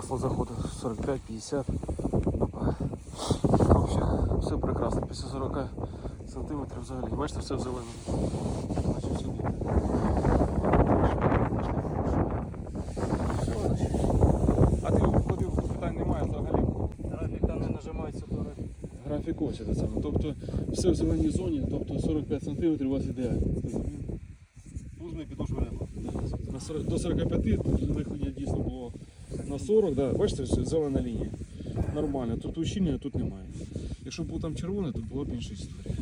45, 50. Опа. Вообще, все прекрасно. Після 40 сантиметрів взагалі. Бачите, все в зеленому. Значить. А ти ходив, питань немає взагалі. Графіка не нажимається до. Графік ось це саме. Тобто все в зеленій зоні, тобто 45 см у вас ідеально. Пузний підошви нема. До 45 виходення дійсно на 40, да. бачите, зелена лінія. Нормально, тут ущільнення тут немає. Якщо був там червоний, то було б інша історія.